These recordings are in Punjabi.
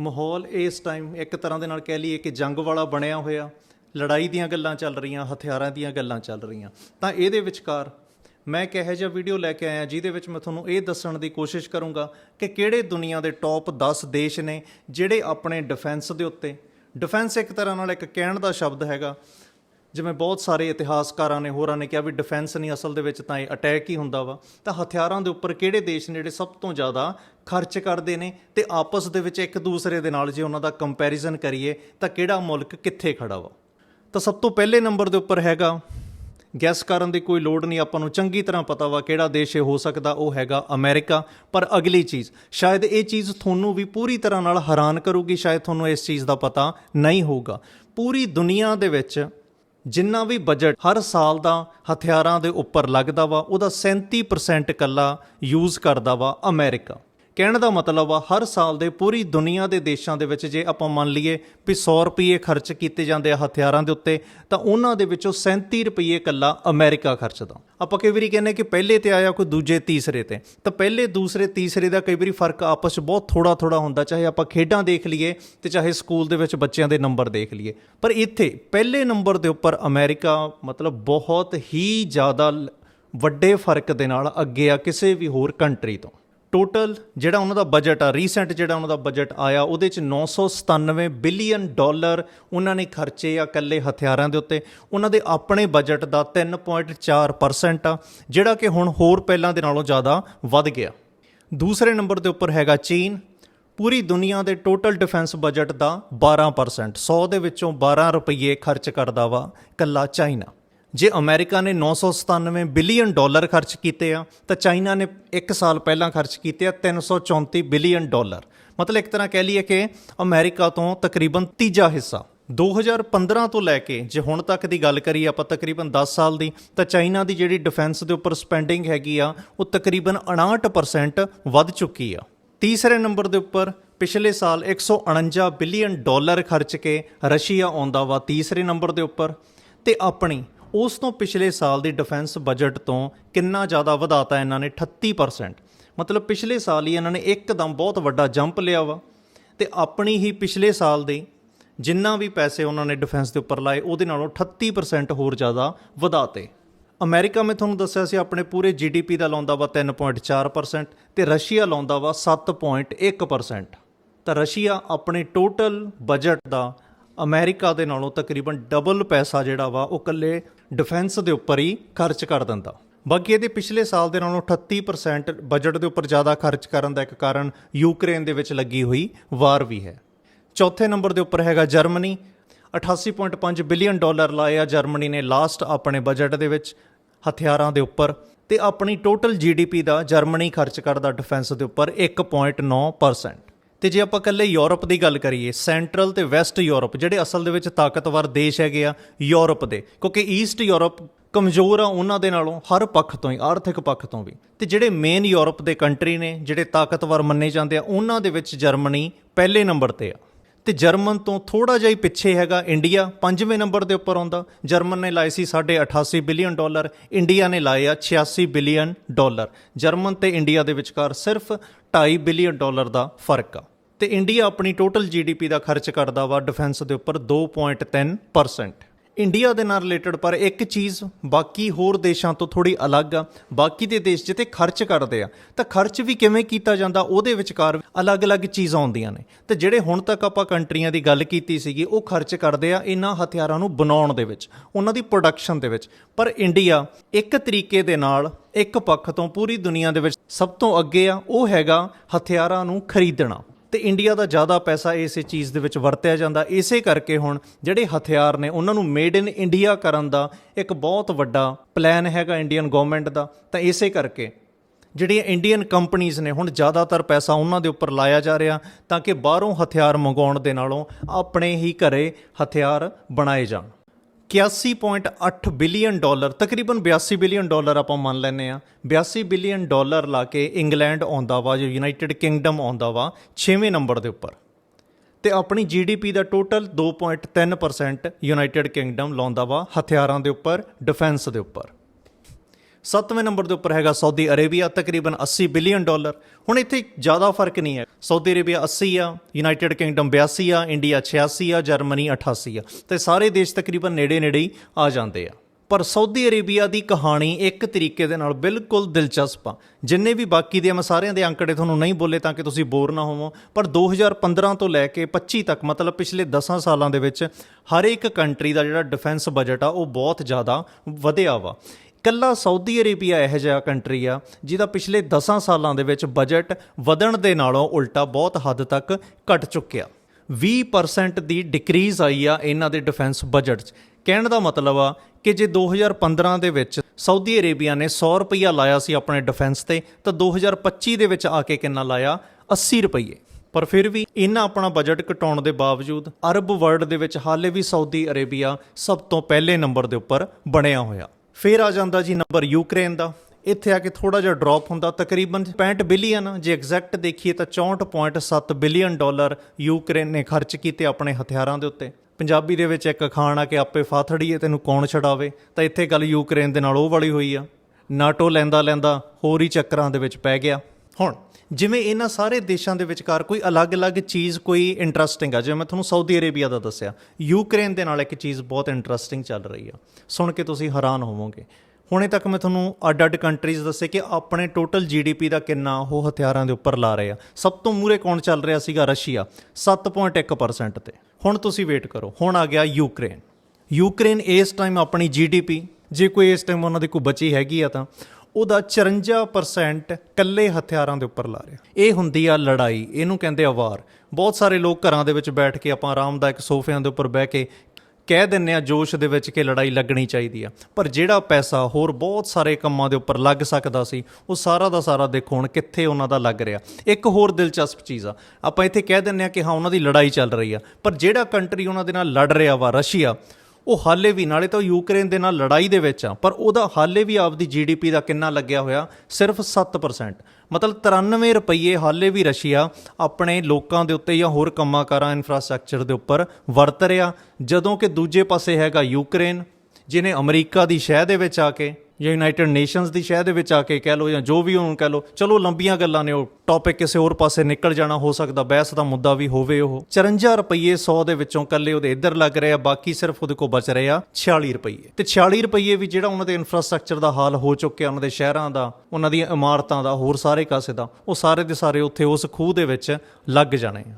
ਮਾਹੌਲ ਇਸ ਟਾਈਮ ਇੱਕ ਤਰ੍ਹਾਂ ਦੇ ਨਾਲ ਕਹਿ ਲਈਏ ਕਿ ਜੰਗ ਵਾਲਾ ਬਣਿਆ ਹੋਇਆ, ਲੜਾਈ ਦੀਆਂ ਗੱਲਾਂ ਚੱਲ ਰਹੀਆਂ, ਹਥਿਆਰਾਂ ਦੀਆਂ ਗੱਲਾਂ ਚੱਲ ਰਹੀਆਂ। ਤਾਂ ਇਹਦੇ ਵਿਚਕਾਰ ਮੈਂ ਇੱਕ ਇਹੋ ਜਿਹਾ ਵੀਡੀਓ ਲੈ ਕੇ ਆਇਆ ਜਿਹਦੇ ਵਿੱਚ ਮੈਂ ਤੁਹਾਨੂੰ ਇਹ ਦੱਸਣ ਦੀ ਕੋਸ਼ਿਸ਼ ਕਰੂੰਗਾ ਕਿ ਕਿਹੜੇ ਦੁਨੀਆ ਦੇ ਟੌਪ 10 ਦੇਸ਼ ਨੇ ਜਿਹੜੇ ਆਪਣੇ ਡਿਫੈਂਸ ਦੇ ਉੱਤੇ। ਡਿਫੈਂਸ ਇੱਕ ਤਰ੍ਹਾਂ ਨਾਲ ਇੱਕ ਕਹਿਣ ਦਾ ਸ਼ਬਦ ਹੈਗਾ। ਜਿਵੇਂ ਬਹੁਤ ਸਾਰੇ ਇਤਿਹਾਸਕਾਰਾਂ ਨੇ, ਹੋਰਾਂ ਨੇ ਕਿਹਾ ਵੀ ਡਿਫੈਂਸ ਨਹੀਂ, ਅਸਲ ਦੇ ਵਿੱਚ ਤਾਂ ਇਹ ਅਟੈਕ ਹੀ ਹੁੰਦਾ ਵਾ। ਤਾਂ ਹਥਿਆਰਾਂ ਦੇ ਉੱਪਰ ਕਿਹੜੇ ਦੇਸ਼ ਨੇ ਜਿਹੜੇ ਸਭ ਤੋਂ ਜ਼ਿਆਦਾ ਖਰਚ ਕਰਦੇ ਨੇ ਤੇ ਆਪਸ ਦੇ ਵਿੱਚ ਇੱਕ ਦੂਸਰੇ ਦੇ ਨਾਲ ਜੇ ਉਹਨਾਂ ਦਾ ਕੰਪੈਰੀਜ਼ਨ ਕਰੀਏ, ਤਾਂ ਕਿਹੜਾ ਮੁਲਕ ਕਿੱਥੇ ਖੜਾ ਵਾ? ਤਾਂ ਸਭ ਤੋਂ ਪਹਿਲੇ ਨੰਬਰ ਦੇ ਉੱਪਰ ਹੈਗਾ ਗੈਸ ਕਰਨ ਦੀ ਕੋਈ ਲੋੜ ਨਹੀਂ, ਆਪਾਂ ਨੂੰ ਚੰਗੀ ਤਰ੍ਹਾਂ ਪਤਾ ਵਾ ਕਿਹੜਾ ਦੇਸ਼ ਇਹ ਹੋ ਸਕਦਾ, ਉਹ ਹੈਗਾ ਅਮਰੀਕਾ। ਪਰ ਅਗਲੀ ਚੀਜ਼, ਸ਼ਾਇਦ ਇਹ ਚੀਜ਼ ਤੁਹਾਨੂੰ ਵੀ ਪੂਰੀ ਤਰ੍ਹਾਂ ਨਾਲ ਹੈਰਾਨ ਕਰੂਗੀ, ਸ਼ਾਇਦ ਤੁਹਾਨੂੰ ਇਸ ਚੀਜ਼ ਦਾ ਪਤਾ ਨਹੀਂ ਹੋਊਗਾ। ਪੂਰੀ ਦੁਨੀਆ ਦੇ ਵਿੱਚ ਜਿੰਨਾ ਵੀ ਬਜਟ ਹਰ ਸਾਲ ਦਾ ਹਥਿਆਰਾਂ ਦੇ ਉੱਪਰ ਲੱਗਦਾ ਵਾ, ਉਹਦਾ 37% ਇਕੱਲਾ ਯੂਜ਼ ਕਰਦਾ ਵਾ ਅਮਰੀਕਾ। ਕਹਿਣ ਦਾ ਮਤਲਬ ਆ, ਹਰ ਸਾਲ ਦੇ ਪੂਰੀ ਦੁਨੀਆ ਦੇ ਦੇਸ਼ਾਂ ਦੇ ਵਿੱਚ ਜੇ ਆਪਾਂ ਮੰਨ ਲਈਏ ਵੀ 100 ਰੁਪਏ ਖਰਚ ਕੀਤੇ ਜਾਂਦੇ ਆ ਹਥਿਆਰਾਂ ਦੇ ਉੱਤੇ, ਤਾਂ ਉਹਨਾਂ ਦੇ ਵਿੱਚੋਂ 37 ਰੁਪਏ ਇਕੱਲਾ ਅਮਰੀਕਾ ਖਰਚਦਾ। ਆਪਾਂ ਕਈ ਵਾਰੀ ਕਹਿੰਦੇ ਕਿ ਪਹਿਲੇ ਤੇ ਆਇਆ ਕੋਈ ਦੂਜੇ ਤੀਸਰੇ ਤੇ, ਤਾਂ ਪਹਿਲੇ, ਦੂਸਰੇ, ਤੀਸਰੇ ਦਾ ਕਈ ਵਾਰੀ ਫ਼ਰਕ ਆਪਸ ਵਿੱਚ ਬਹੁਤ ਥੋੜਾ ਥੋੜਾ ਹੁੰਦਾ, ਚਾਹੇ ਆਪਾਂ ਖੇਡਾਂ ਦੇਖ ਲਈਏ ਤੇ ਚਾਹੇ ਸਕੂਲ ਦੇ ਵਿੱਚ ਬੱਚਿਆਂ ਦੇ ਨੰਬਰ ਦੇਖ ਲਈਏ। ਪਰ ਇੱਥੇ ਪਹਿਲੇ ਨੰਬਰ ਦੇ ਉੱਪਰ ਅਮਰੀਕਾ ਮਤਲਬ ਬਹੁਤ ਹੀ ਜ਼ਿਆਦਾ ਵੱਡੇ ਫ਼ਰਕ ਦੇ ਨਾਲ ਅੱਗੇ ਆ ਕਿਸੇ ਵੀ ਹੋਰ ਕੰਟਰੀ ਤੋਂ। ਟੋਟਲ ਜਿਹੜਾ ਉਹਨਾਂ ਦਾ ਬਜਟ ਆ ਰੀਸੈਂਟ ਜਿਹੜਾ ਉਹਨਾਂ ਦਾ ਬਜਟ ਆਇਆ, ਉਹਦੇ ਚ 997 ਬਿਲੀਅਨ ਡਾਲਰ ਉਹਨਾਂ ਨੇ ਖਰਚੇ ਆ ਇਕੱਲੇ ਹਥਿਆਰਾਂ ਦੇ ਉੱਤੇ। ਉਹਨਾਂ ਦੇ ਆਪਣੇ ਬਜਟ ਦਾ 3.4% ਆ, ਜਿਹੜਾ ਕਿ ਹੁਣ ਹੋਰ ਪਹਿਲਾਂ ਦੇ ਨਾਲੋਂ ਜ਼ਿਆਦਾ ਵੱਧ ਗਿਆ। ਦੂਸਰੇ ਨੰਬਰ ਦੇ ਉੱਪਰ ਹੈਗਾ ਚੀਨ। ਪੂਰੀ ਦੁਨੀਆ ਦੇ ਟੋਟਲ ਡਿਫੈਂਸ ਬਜਟ ਦਾ 12% 100 ਦੇ ਵਿੱਚੋਂ 12 ਰੁਪਏ ਖਰਚ ਕਰਦਾ ਵਾ ਕੱਲਾ ਚਾਈਨਾ। ਜੇ ਅਮਰੀਕਾ ਨੇ 997 ਬਿਲੀਅਨ ਡਾਲਰ ਖਰਚ ਕੀਤੇ ਆ, ਤਾਂ ਚਾਈਨਾ ਨੇ 1 ਸਾਲ ਪਹਿਲਾਂ ਖਰਚ ਕੀਤੇ ਆ 334 ਬਿਲੀਅਨ ਡਾਲਰ। ਮਤਲਬ ਇੱਕ ਤਰ੍ਹਾਂ ਕਹਿ ਲਈਏ ਕਿ ਅਮਰੀਕਾ ਤੋਂ ਤਕਰੀਬਨ ਤੀਜਾ ਹਿੱਸਾ। 2015 ਤੋਂ ਲੈ ਕੇ ਜੇ ਹੁਣ ਤੱਕ ਦੀ ਗੱਲ ਕਰੀਏ ਆਪਾਂ ਤਕਰੀਬਨ 10 ਸਾਲ ਦੀ, ਤਾਂ ਚਾਈਨਾ ਦੀ ਜਿਹੜੀ ਡਿਫੈਂਸ ਦੇ ਉੱਪਰ ਸਪੈਂਡਿੰਗ ਹੈਗੀ ਆ, ਉਹ ਤਕਰੀਬਨ 59% ਵੱਧ ਚੁੱਕੀ ਆ। ਤੀਸਰੇ ਨੰਬਰ ਦੇ ਉੱਪਰ ਪਿਛਲੇ ਸਾਲ 149 ਬਿਲੀਅਨ ਡਾਲਰ ਖਰਚ ਕੇ ਰਸ਼ੀਆ ਆਉਂਦਾ ਵਾ ਤੀਸਰੇ ਨੰਬਰ ਦੇ ਉੱਪਰ। ਤੇ ਆਪਣੀ ਉਸ ਤੋਂ ਪਿਛਲੇ ਸਾਲ ਦੀ ਡਿਫੈਂਸ ਬਜਟ ਤੋਂ ਕਿੰਨਾ ਜ਼ਿਆਦਾ ਵਧਾਤਾ ਇਹਨਾਂ ਨੇ? 38% ਮਤਲਬ ਪਿਛਲੇ ਸਾਲ ਹੀ ਇਹਨਾਂ ਨੇ ਇੱਕਦਮ ਬਹੁਤ ਵੱਡਾ ਜੰਪ ਲਿਆ ਵਾ ਤੇ ਆਪਣੀ ਹੀ ਪਿਛਲੇ ਸਾਲ ਦੇ ਜਿੰਨਾ ਵੀ ਪੈਸੇ ਉਹਨਾਂ ਨੇ ਡਿਫੈਂਸ ਦੇ ਉੱਪਰ ਲਾਏ, ਉਹਦੇ ਨਾਲੋਂ 38% ਹੋਰ ਜ਼ਿਆਦਾ ਵਧਾਤੇ। ਅਮਰੀਕਾ, ਮੈਂ ਤੁਹਾਨੂੰ ਦੱਸਿਆ ਸੀ, ਆਪਣੇ ਪੂਰੇ ਜੀਡੀਪੀ ਦਾ ਲਾਉਂਦਾ ਵਾ 3.4% ਤੇ ਰਸ਼ੀਆ ਲਾਉਂਦਾ ਵਾ 7.1% ਤਾਂ ਰਸ਼ੀਆ ਆਪਣੇ ਟੋਟਲ ਬਜਟ ਦਾ ਅਮਰੀਕਾ ਦੇ ਨਾਲੋਂ ਤਕਰੀਬਨ ਡਬਲ ਪੈਸਾ ਜਿਹੜਾ ਵਾ ਉਹ ਇਕੱਲੇ ਡਿਫੈਂਸ ਦੇ ਉੱਪਰ ਹੀ ਖਰਚ ਕਰ ਦਿੰਦਾ। ਬਾਕੀ ਇਹਦੇ ਪਿਛਲੇ ਸਾਲ ਦੇ ਨਾਲੋਂ 38% ਬਜਟ ਦੇ ਉੱਪਰ ਜ਼ਿਆਦਾ ਖਰਚ ਕਰਨ ਦਾ ਇੱਕ ਕਾਰਨ ਯੂਕਰੇਨ ਦੇ ਵਿੱਚ ਲੱਗੀ ਹੋਈ ਵਾਰ ਵੀ ਹੈ। ਚੌਥੇ ਨੰਬਰ ਦੇ ਉੱਪਰ ਹੈਗਾ ਜਰਮਨੀ। 88.5 ਬਿਲੀਅਨ ਡਾਲਰ ਲਾਇਆ ਜਰਮਨੀ ਨੇ ਲਾਸਟ ਆਪਣੇ ਬਜਟ ਦੇ ਵਿੱਚ ਹਥਿਆਰਾਂ ਦੇ ਉੱਪਰ ਤੇ ਆਪਣੀ ਟੋਟਲ ਜੀਡੀਪੀ ਦਾ ਜਰਮਨੀ ਖਰਚ ਕਰਦਾ ਡਿਫੈਂਸ ਦੇ ਉੱਪਰ 1.9% ਤੇ ਜੇ ਆਪਾਂ ਇਕੱਲੇ ਯੂਰਪ ਦੀ ਗੱਲ ਕਰੀਏ, ਸੈਂਟਰਲ ਤੇ ਵੈਸਟ ਯੂਰਪ, ਜਿਹੜੇ ਅਸਲ ਦੇ ਵਿੱਚ ਤਾਕਤਵਰ ਦੇਸ਼ ਹੈਗੇ ਆ, ਯੂਰਪ ਦੇ, ਕਿਉਂਕਿ ਈਸਟ ਯੂਰਪ ਕਮਜ਼ੋਰ ਆ ਉਹਨਾਂ ਦੇ ਨਾਲੋਂ ਹਰ ਪੱਖ ਤੋਂ ਹੀ, ਆਰਥਿਕ ਪੱਖ ਤੋਂ ਵੀ। ਤੇ ਜਿਹੜੇ ਮੇਨ ਯੂਰਪ ਦੇ ਕੰਟਰੀ ਨੇ, ਜਿਹੜੇ ਤਾਕਤਵਰ ਮੰਨੇ ਜਾਂਦੇ ਆ, ਉਹਨਾਂ ਦੇ ਵਿੱਚ ਜਰਮਨੀ ਪਹਿਲੇ ਨੰਬਰ ਤੇ ਆ। ਤੇ ਜਰਮਨ ਤੋਂ ਥੋੜਾ ਜਿਹਾ ਹੀ ਪਿੱਛੇ ਹੈਗਾ ਇੰਡੀਆ, ਪੰਜਵੇਂ ਨੰਬਰ ਦੇ ਉੱਪਰ ਆਉਂਦਾ। ਜਰਮਨ ਨੇ ਲਾਏ ਸੀ 88 ਬਿਲੀਅਨ ਡਾਲਰ, ਇੰਡੀਆ ਨੇ ਲਾਏ ਆ 86 ਬਿਲੀਅਨ ਡਾਲਰ। ਜਰਮਨ ਤੇ ਇੰਡੀਆ ਦੇ ਵਿਚਕਾਰ ਸਿਰਫ 2.5 ਬਿਲੀਅਨ ਡਾਲਰ ਦਾ ਫ਼ਰਕ ਆ। ਤੇ ਇੰਡੀਆ ਆਪਣੀ ਟੋਟਲ ਜੀਡੀਪੀ ਦਾ ਖਰਚ ਕਰਦਾ ਵਾ ਡਿਫੈਂਸ ਦੇ ਉੱਪਰ 2.3% ਇੰਡੀਆ ਦੇ ਨਾਲ ਰਿਲੇਟਡ ਪਰ ਇੱਕ ਚੀਜ਼ ਬਾਕੀ ਹੋਰ ਦੇਸ਼ਾਂ ਤੋਂ ਥੋੜੀ ਅਲੱਗ ਆ, ਬਾਕੀ ਦੇ ਦੇਸ਼ ਜਿੱਥੇ ਖਰਚ ਕਰਦੇ ਆ, ਤਾਂ ਖਰਚ ਵੀ ਕਿਵੇਂ ਕੀਤਾ ਜਾਂਦਾ ਉਹਦੇ ਵਿਚਕਾਰ ਅਲੱਗ-ਅਲੱਗ ਚੀਜ਼ਾਂ ਆਉਂਦੀਆਂ ਨੇ। ਤੇ ਜਿਹੜੇ ਹੁਣ ਤੱਕ ਆਪਾਂ ਕੰਟਰੀਆਂ ਦੀ ਗੱਲ ਕੀਤੀ ਸੀਗੀ, ਉਹ ਖਰਚ ਕਰਦੇ ਆ ਇਹਨਾਂ ਹਥਿਆਰਾਂ ਨੂੰ ਬਣਾਉਣ ਦੇ ਵਿੱਚ, ਉਹਨਾਂ ਦੀ ਪ੍ਰੋਡਕਸ਼ਨ ਦੇ ਵਿੱਚ। ਪਰ ਇੰਡੀਆ ਇੱਕ ਤਰੀਕੇ ਦੇ ਨਾਲ, ਇੱਕ ਪੱਖ ਤੋਂ ਪੂਰੀ ਦੁਨੀਆ ਦੇ ਵਿੱਚ ਸਭ ਤੋਂ ਅੱਗੇ ਆ, ਉਹ ਹੈਗਾ ਹਥਿਆਰਾਂ ਨੂੰ ਖਰੀਦਣਾ। ਤੇ ਇੰਡੀਆ ਦਾ ਜ਼ਿਆਦਾ ਪੈਸਾ ਇਸੇ ਚੀਜ਼ ਦੇ ਵਿੱਚ ਵਰਤਿਆ ਜਾਂਦਾ। ਇਸੇ ਕਰਕੇ ਹੁਣ ਜਿਹੜੇ ਹਥਿਆਰ ਨੇ, ਉਹਨਾਂ ਨੂੰ ਮੇਡ ਇਨ ਇੰਡੀਆ ਕਰਨ ਦਾ ਇੱਕ ਬਹੁਤ ਵੱਡਾ ਪਲਾਨ ਹੈਗਾ ਇੰਡੀਅਨ ਗਵਰਨਮੈਂਟ ਦਾ। ਤਾਂ ਇਸੇ ਕਰਕੇ ਜਿਹੜੀਆਂ ਇੰਡੀਅਨ ਕੰਪਨੀਆਂ ਨੇ, ਹੁਣ ਜ਼ਿਆਦਾਤਰ ਪੈਸਾ ਉਹਨਾਂ ਦੇ ਉੱਪਰ ਲਾਇਆ ਜਾ ਰਿਹਾ ਤਾਂ ਕਿ ਬਾਹਰੋਂ ਹਥਿਆਰ ਮੰਗਵਾਉਣ ਦੇ ਨਾਲੋਂ ਆਪਣੇ ਹੀ ਘਰੇ ਹਥਿਆਰ ਬਣਾਏ ਜਾਣ। 81.8 ਬਿਲੀਅਨ ਡਾਲਰ, ਤਕਰੀਬਨ 82 ਬਿਲੀਅਨ ਡਾਲਰ ਆਪਾਂ ਮੰਨ ਲੈਨੇ ਆ 82 ਬਿਲੀਅਨ ਡਾਲਰ ਲਾ ਕੇ ਇੰਗਲੈਂਡ ਆਉਂਦਾ ਵਾ, ਜੋ ਯੂਨਾਈਟਿਡ ਕਿੰਗਡਮ ਆਉਂਦਾ ਵਾ 6ਵੇਂ ਨੰਬਰ ਦੇ ਉੱਪਰ। ਤੇ ਆਪਣੀ ਜੀਡੀਪੀ ਦਾ ਟੋਟਲ 2.3% ਯੂਨਾਈਟਿਡ ਕਿੰਗਡਮ ਲਾਉਂਦਾ ਵਾ, ਹਥਿਆਰਾਂ ਦੇ ਉੱਪਰ ਡਿਫੈਂਸ ਦੇ ਉੱਪਰ। ਸੱਤਵੇਂ ਨੰਬਰ ਦੇ ਉੱਪਰ ਹੈਗਾ ਸਾਊਦੀ ਅਰੇਬੀਆ ਤਕਰੀਬਨ 80 ਬਿਲੀਅਨ ਡਾਲਰ। ਹੁਣ ਇੱਥੇ ਜ਼ਿਆਦਾ ਫ਼ਰਕ ਨਹੀਂ ਹੈ। ਸਾਊਦੀ ਅਰੇਬੀਆ 80 ਆ ਯੂਨਾਈਟਿਡ ਕਿੰਗਡਮ 82 ਆ ਇੰਡੀਆ 86 ਆ ਜਰਮਨੀ 88 ਆ। ਤੇ ਸਾਰੇ ਦੇਸ਼ ਤਕਰੀਬਨ ਨੇੜੇ-ਨੇੜੇ ਹੀ ਆ ਜਾਂਦੇ ਆ। ਪਰ ਸਾਊਦੀ ਅਰੇਬੀਆ ਦੀ ਕਹਾਣੀ ਇੱਕ ਤਰੀਕੇ ਦੇ ਨਾਲ ਬਿਲਕੁਲ ਦਿਲਚਸਪ ਆ। ਜਿੰਨੇ ਵੀ ਬਾਕੀ ਦੇ ਆ, ਮੈਂ ਸਾਰਿਆਂ ਦੇ ਅੰਕੜੇ ਤੁਹਾਨੂੰ ਨਹੀਂ ਬੋਲੇ ਤਾਂ ਕਿ ਤੁਸੀਂ ਬੋਰ ਨਾ ਹੋਵੋ। ਪਰ 2015 ਤੋਂ ਲੈ ਕੇ 25 ਤੱਕ ਮਤਲਬ ਪਿਛਲੇ 10 ਸਾਲਾਂ ਦੇ ਵਿੱਚ ਹਰ ਇੱਕ ਕੰਟਰੀ ਦਾ ਜਿਹੜਾ ਡਿਫੈਂਸ ਬਜਟ ਆ ਉਹ ਬਹੁਤ ਜ਼ਿਆਦਾ ਵਧਿਆ ਵਾ। ਕੱਲਾ ਸਾਊਦੀ ਅਰੇਬੀਆ ਇਹੋ ਜਿਹਾ ਕੰਟਰੀ ਆ, ਜਿਹਦਾ ਪਿਛਲੇ 10 ਸਾਲਾਂ ਦੇ ਵਿੱਚ ਬਜਟ ਵਧਣ ਦੇ ਨਾਲੋਂ ਉਲਟਾ ਬਹੁਤ ਹੱਦ ਤੱਕ ਘਟ ਚੁੱਕਿਆ। 20% ਦੀ ਡਿਕਰੀਜ਼ ਆਈ ਆ ਇਹਨਾਂ ਦੇ ਡਿਫੈਂਸ ਬਜਟ 'ਚ। ਕਹਿਣ ਦਾ ਮਤਲਬ ਆ ਕਿ ਜੇ 2015 ਦੇ ਵਿੱਚ ਸਾਊਦੀ ਅਰੇਬੀਆ ਨੇ 100 ਰੁਪਈਆ ਲਾਇਆ ਸੀ ਆਪਣੇ ਡਿਫੈਂਸ ਤੇ, ਤਾਂ 2025 ਦੇ ਵਿੱਚ ਆ ਕੇ ਕਿੰਨਾ ਲਾਇਆ? 80 ਰੁਪਈਏ। ਪਰ ਫਿਰ ਵੀ ਇਹਨਾਂ ਆਪਣਾ ਬਜਟ ਘਟਾਉਣ ਦੇ ਬਾਵਜੂਦ ਅਰਬ ਵਰਲਡ ਦੇ ਵਿੱਚ ਹਾਲੇ ਵੀ ਸਾਊਦੀ ਅਰੇਬੀਆ ਸਭ ਤੋਂ ਪਹਿਲੇ ਨੰਬਰ ਦੇ ਉੱਪਰ ਬਣਿਆ ਹੋਇਆ। ਫਿਰ ਆ ਜਾਂਦਾ ਜੀ ਨੰਬਰ ਯੂਕਰੇਨ ਦਾ। ਇੱਥੇ ਆ ਕੇ ਥੋੜਾ ਜਿਹਾ ਡ੍ਰੌਪ ਹੁੰਦਾ, ਤਕਰੀਬਨ 65 ਬਿਲੀਅਨ ਜੇ ਐਗਜ਼ੈਕਟ ਦੇਖੀਏ ਤਾਂ 64.7 ਬਿਲੀਅਨ ਡਾਲਰ ਯੂਕਰੇਨ ਨੇ ਖਰਚ ਕੀਤੇ ਆਪਣੇ ਹਥਿਆਰਾਂ ਦੇ ਉੱਤੇ। ਪੰਜਾਬੀ ਦੇ ਵਿੱਚ ਇੱਕ ਅਖਾਣ ਆ ਕਿ ਆਪੇ ਫਾਥੜੀਏ ਤੈਨੂੰ ਕੌਣ ਛਡਾਵੇ? ਤਾਂ ਇੱਥੇ ਗੱਲ ਯੂਕਰੇਨ ਦੇ ਨਾਲ ਉਹ ਵਾਲੀ ਹੋਈ ਆ। ਨਾਟੋ ਲੈਂਦਾ ਲੈਂਦਾ ਹੋਰ ਹੀ ਚੱਕਰਾਂ ਦੇ ਵਿੱਚ ਪੈ ਗਿਆ। ਹੁਣ, ਜਿਵੇਂ ਇਹਨਾਂ ਸਾਰੇ ਦੇਸ਼ਾਂ ਦੇ ਵਿਚਕਾਰ ਕੋਈ ਅਲੱਗ-ਅਲੱਗ ਚੀਜ਼ ਕੋਈ ਇੰਟਰਸਟਿੰਗ ਆ, ਜਿਵੇਂ ਮੈਂ ਤੁਹਾਨੂੰ ਸਾਊਦੀ ਅਰੇਬੀਆ ਦਾ ਦੱਸਿਆ ਯੂਕਰੇਨ ਦੇ ਨਾਲ ਇੱਕ ਚੀਜ਼ ਬਹੁਤ ਇੰਟਰਸਟਿੰਗ ਚੱਲ ਰਹੀ ਆ। ਸੁਣ ਕੇ ਤੁਸੀਂ ਹੈਰਾਨ ਹੋਵੋਗੇ। ਹੁਣੇ ਤੱਕ ਮੈਂ ਤੁਹਾਨੂੰ ਅੱਡ-ਅੱਡ ਕੰਟਰੀਜ਼ ਦੱਸੇ ਕਿ ਆਪਣੇ ਟੋਟਲ ਜੀਡੀਪੀ ਦਾ ਕਿੰਨਾ ਉਹ ਹਥਿਆਰਾਂ ਦੇ ਉੱਪਰ ਲਾ ਰਹੇ ਆ। ਸਭ ਤੋਂ ਮੂਰੇ ਕੌਣ ਚੱਲ ਰਿਹਾ ਸੀਗਾ? ਰਸ਼ੀਆ 7.1% ਤੇ। ਹੁਣ ਤੁਸੀਂ ਵੇਟ ਕਰੋ, ਹੁਣ ਆ ਗਿਆ ਯੂਕਰੇਨ ਯੂਕਰੇਨ ਇਸ ਟਾਈਮ ਆਪਣੀ ਜੀਡੀਪੀ ਜੇ ਕੋਈ ਇਸ ਟਾਈਮ ਉਹਨਾਂ ਦੀ ਕੋਈ ਬਚੀ ਹੈਗੀ ਆ ਤਾਂ। ਉਹਦਾ 54% ਕੱਲੇ ਹਥਿਆਰਾਂ ਦੇ ਉੱਪਰ ਲਾ ਰਿਹਾ। ਇਹ ਹੁੰਦੀ ਆ ਲੜਾਈ, ਇਹਨੂੰ ਕਹਿੰਦੇ ਆ ਵਾਰ। ਬਹੁਤ ਸਾਰੇ ਲੋਕ ਘਰਾਂ ਦੇ ਵਿੱਚ ਬੈਠ ਕੇ ਆਪਾਂ ਆਰਾਮਦਾਇਕ ਸੋਫਿਆਂ ਦੇ ਉੱਪਰ ਬਹਿ ਕੇ ਕਹਿ ਦਿੰਨੇ ਆ ਜੋਸ਼ ਦੇ ਵਿੱਚ ਕਿ ਲੜਾਈ ਲੱਗਣੀ ਚਾਹੀਦੀ ਆ। ਪਰ ਜਿਹੜਾ ਪੈਸਾ ਹੋਰ ਬਹੁਤ ਸਾਰੇ ਕੰਮਾਂ ਦੇ ਉੱਪਰ ਲੱਗ ਸਕਦਾ ਸੀ, ਉਹ ਸਾਰਾ ਦਾ ਸਾਰਾ ਦੇਖੋ ਹੁਣ ਕਿੱਥੇ ਉਹਨਾਂ ਦਾ ਲੱਗ ਰਿਹਾ। ਇੱਕ ਹੋਰ ਦਿਲਚਸਪ ਚੀਜ਼ ਆ, ਆਪਾਂ ਇੱਥੇ ਕਹਿ ਦਿੰਨੇ ਆ ਕਿ ਹਾਂ, ਉਹਨਾਂ ਦੀ ਲੜਾਈ ਚੱਲ ਰਹੀ ਆ। ਪਰ ਜਿਹੜਾ ਕੰਟਰੀ ਉਹਨਾਂ ਦੇ ਨਾਲ ਲੜ ਰਿਹਾ ਵਾ, ਰਸ਼ੀਆ ਉਹ ਹਾਲੇ ਵੀ, ਨਾਲੇ ਤਾਂ ਯੂਕਰੇਨ ਦੇ ਨਾਲ ਲੜਾਈ ਦੇ ਵਿੱਚ ਆ, ਪਰ ਉਹਦਾ ਹਾਲੇ ਵੀ ਆਪਦੀ ਜੀਡੀਪੀ ਦਾ ਕਿੰਨਾ ਲੱਗਿਆ ਹੋਇਆ? ਸਿਰਫ 7% ਮਤਲਬ 93 ਰੁਪਏ ਹਾਲੇ ਵੀ ਰਸ਼ੀਆ ਆਪਣੇ ਲੋਕਾਂ ਦੇ ਉੱਤੇ ਜਾਂ ਹੋਰ ਕੰਮਾਂ ਕਾਰਾਂ ਇਨਫਰਾਸਟ੍ਰਕਚਰ ਦੇ ਉੱਪਰ ਵਰਤ ਰਿਹਾ। ਜਦੋਂ ਕਿ ਦੂਜੇ ਪਾਸੇ ਹੈਗਾ ਯੂਕਰੇਨ, ਜਿਹਨੇ ਅਮਰੀਕਾ ਦੀ ਸ਼ਹਿ ਦੇ ਵਿੱਚ ਆ ਕੇ ਜਾਂ ਯੂਨਾਈਟਿਡ ਨੇਸ਼ਨਸ ਦੀ ਸ਼ਹਿ ਦੇ ਵਿੱਚ ਆ ਕੇ ਕਹਿ ਲਓ ਜਾਂ ਜੋ ਵੀ ਉਹਨੂੰ ਕਹਿ ਲਓ, ਚਲੋ ਲੰਬੀਆਂ ਗੱਲਾਂ ਨੇ ਉਹ ਟੌਪਿਕ ਕਿਸੇ ਹੋਰ ਪਾਸੇ ਨਿਕਲ ਜਾਣਾ ਹੋ ਸਕਦਾ, ਬਹਿਸ ਦਾ ਮੁੱਦਾ ਵੀ ਹੋਵੇ ਉਹ। 54 ਰੁਪਏ 100 ਦੇ ਵਿੱਚੋਂ ਕੱਲੇ ਉਹਦੇ ਇੱਧਰ ਲੱਗ ਰਹੇ ਆ, ਬਾਕੀ ਸਿਰਫ ਉਹਦੇ ਕੋਲ ਬਚ ਰਹੇ ਆ 46 ਰੁਪਏ ਤੇ 46 ਰੁਪਏ ਵੀ ਜਿਹੜਾ ਉਹਨਾਂ ਦੇ ਇਨਫਰਾਸਟ੍ਰਕਚਰ ਦਾ ਹਾਲ ਹੋ ਚੁੱਕਿਆ, ਉਹਨਾਂ ਦੇ ਸ਼ਹਿਰਾਂ ਦਾ, ਉਹਨਾਂ ਦੀਆਂ ਇਮਾਰਤਾਂ ਦਾ, ਹੋਰ ਸਾਰੇ ਕਾਸੇ ਦਾ, ਉਹ ਸਾਰੇ ਦੇ ਸਾਰੇ ਉੱਥੇ ਉਸ ਖੂਹ ਦੇ ਵਿੱਚ ਲੱਗ ਜਾਣੇ ਆ।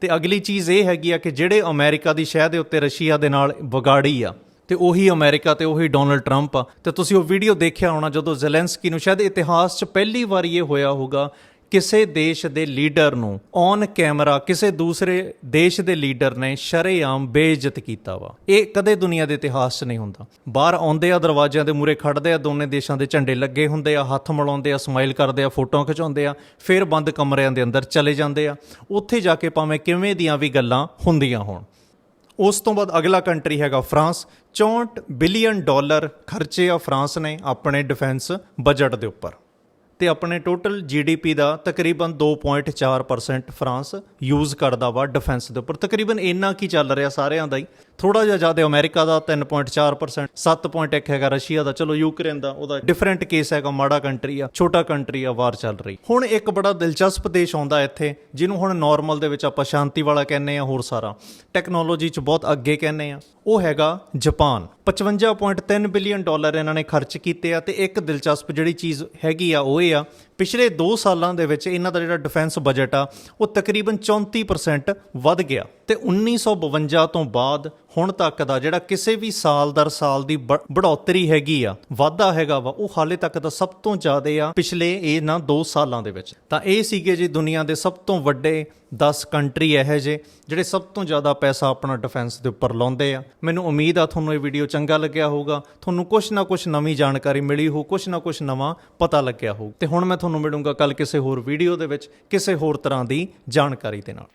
ਤੇ ਅਗਲੀ ਚੀਜ਼ ਇਹ ਹੈਗੀ ਆ ਕਿ ਜਿਹੜੇ ਅਮਰੀਕਾ ਦੀ ਸ਼ਹਿ ਦੇ ਉੱਤੇ ਰਸ਼ੀਆ ਦੇ ਨਾਲ ਵਿਗਾੜੀ ਆ ਤੇ ਉਹੀ ਅਮਰੀਕਾ ਤੇ ਉਹੀ ਡੋਨਲਡ ਟਰੰਪ ਆ। ਤੇ ਤੁਸੀਂ ਉਹ ਵੀਡੀਓ ਦੇਖਿਆ ਹੋਣਾ ਜਦੋਂ ਜ਼ੈਲੈਂਸਕੀ ਨੂੰ, ਸ਼ਾਇਦ ਇਤਿਹਾਸ 'ਚ ਪਹਿਲੀ ਵਾਰ ਇਹ ਹੋਇਆ ਹੋਊਗਾ, ਕਿਸੇ ਦੇਸ਼ ਦੇ ਲੀਡਰ ਨੂੰ ਔਨ ਕੈਮਰਾ ਕਿਸੇ ਦੂਸਰੇ ਦੇਸ਼ ਦੇ ਲੀਡਰ ਨੇ ਸ਼ਰੇਆਮ ਬੇਇੱਜ਼ਤ ਕੀਤਾ ਵਾ। ਇਹ ਕਦੇ ਦੁਨੀਆ ਦੇ ਇਤਿਹਾਸ 'ਚ ਨਹੀਂ ਹੁੰਦਾ। ਬਾਹਰ ਆਉਂਦੇ ਆ, ਦਰਵਾਜ਼ਿਆਂ ਦੇ ਮੂਰੇ ਖੜਦੇ ਆ, ਦੋਨੇ ਦੇਸ਼ਾਂ ਦੇ ਝੰਡੇ ਲੱਗੇ ਹੁੰਦੇ ਆ, ਹੱਥ ਮਿਲਾਉਂਦੇ ਆ ਸਮਾਈਲ ਕਰਦੇ ਆ, ਫੋਟੋਆਂ ਖਿਚਾਉਂਦੇ ਆ, ਫਿਰ ਬੰਦ ਕਮਰਿਆਂ ਦੇ ਅੰਦਰ ਚਲੇ ਜਾਂਦੇ ਆ। ਉੱਥੇ ਜਾ ਕੇ ਭਾਵੇਂ ਕਿਵੇਂ ਦੀਆਂ ਵੀ ਗੱਲਾਂ ਹੁੰਦੀਆਂ ਹੋਣ। ਉਸ ਤੋਂ ਬਾਅਦ ਅਗਲਾ ਕੰਟਰੀ ਹੈਗਾ ਫਰਾਂਸ। 64 ਬਿਲੀਅਨ ਡਾਲਰ ਖਰਚੇ ਆ ਫਰਾਂਸ ਨੇ ਆਪਣੇ ਡਿਫੈਂਸ ਬਜਟ ਦੇ ਉੱਪਰ। ਤੇ ਆਪਣੇ ਟੋਟਲ ਜੀਡੀਪੀ ਦਾ ਤਕਰੀਬਨ 2.4% ਫਰਾਂਸ ਯੂਜ਼ ਕਰਦਾ ਵਾ ਡਿਫੈਂਸ ਦੇ ਉੱਪਰ। ਤਕਰੀਬਨ ਇੰਨਾ ਕੀ ਚੱਲ ਰਿਹਾ ਸਾਰਿਆਂ ਦਾ ਹੀ। ਥੋੜਾ ਜਿਹਾ ਜ਼ਿਆਦਾ ਅਮਰੀਕਾ ਦਾ 3.4% 7.1 ਹੈਗਾ, ਰਸ਼ੀਆ ਦਾ। ਚਲੋ ਯੂਕਰੇਨ ਦਾ, ਉਹਦਾ ਡਿਫਰੈਂਟ ਕੇਸ ਹੈਗਾ, ਮਾੜਾ ਕੰਟਰੀ ਆ, ਛੋਟਾ ਕੰਟਰੀ ਆ ਵਾਰ ਚੱਲ ਰਹੀ। ਹੁਣ ਇੱਕ ਬੜਾ ਦਿਲਚਸਪ ਦੇਸ਼ ਆਉਂਦਾ ਇੱਥੇ, ਜਿਹਨੂੰ ਹੁਣ ਨਾਰਮਲ ਦੇ ਵਿੱਚ ਆਪਾਂ ਸ਼ਾਂਤੀ ਵਾਲਾ ਕਹਿੰਦੇ ਆ ਹੋਰ ਸਾਰਾ। ਟੈਕਨੋਲੋਜੀ 'ਚ ਬਹੁਤ ਅੱਗੇ ਕਹਿੰਦੇ ਆ ਉਹ ਹੈਗਾ ਜਾਪਾਨ। 55.3 ਬਿਲੀਅਨ ਡਾਲਰ ਇਹਨਾਂ ਨੇ ਖਰਚ ਕੀਤੇ ਆ, ਤੇ ਇੱਕ ਦਿਲਚਸਪ ਜਿਹੜੀ ਚੀਜ਼ ਹੈਗੀ ਆ, ਉਹ ਇਹ ਆ ਪਿਛਲੇ 2 ਸਾਲਾਂ ਦੇ ਵਿੱਚ ਇਹਨਾਂ ਦਾ ਜਿਹੜਾ ਡਿਫੈਂਸ ਬਜਟ ਆ, ਉਹ ਤਕਰੀਬਨ 34% ਵੱਧ ਗਿਆ ਤੇ 1952 ਤੋਂ ਬਾਅਦ ਹੁਣ ਤੱਕ ਦਾ ਜਿਹੜਾ ਕਿਸੇ ਵੀ ਸਾਲ ਦਰ ਸਾਲ ਦੀ ਬ- ਬੜੋਤਰੀ ਹੈਗੀ ਆ, ਵਾਧਾ ਹੈਗਾ ਵਾ, ਉਹ ਹਾਲੇ ਤੱਕ ਦਾ ਸਭ ਤੋਂ ਜ਼ਿਆਦਾ ਆ ਪਿਛਲੇ ਇਹਨਾਂ 2 ਸਾਲਾਂ ਦੇ ਵਿੱਚ। ਤਾਂ ਇਹ ਸੀਗੇ ਜੀ ਦੁਨੀਆ ਦੇ ਸਭ ਤੋਂ ਵੱਡੇ 10 ਕੰਟਰੀ ਇਹੋ ਜਿਹੇ ਜਿਹੜੇ ਸਭ ਤੋਂ ਜ਼ਿਆਦਾ ਪੈਸਾ ਆਪਣਾ ਡਿਫੈਂਸ ਦੇ ਉੱਪਰ ਲਾਉਂਦੇ ਆ। ਮੈਨੂੰ ਉਮੀਦ ਆ ਤੁਹਾਨੂੰ ਇਹ ਵੀਡੀਓ ਚੰਗਾ ਲੱਗਿਆ ਹੋਊਗਾ। ਤੁਹਾਨੂੰ ਕੁਝ ਨਾ ਕੁਝ ਨਵੀਂ ਜਾਣਕਾਰੀ ਮਿਲੀ ਹੋ ਕੁਝ ਨਾ ਕੁਝ ਨਵਾਂ ਪਤਾ ਲੱਗਿਆ ਹੋਊ। ਤੇ ਹੁਣ ਮੈਂ ਤੁਹਾਨੂੰ ਮਿਲੂੰਗਾ ਕੱਲ ਕਿਸੇ ਹੋਰ ਵੀਡੀਓ ਦੇ ਵਿੱਚ, ਕਿਸੇ ਹੋਰ ਤਰ੍ਹਾਂ ਦੀ ਜਾਣਕਾਰੀ ਦੇ ਨਾਲ।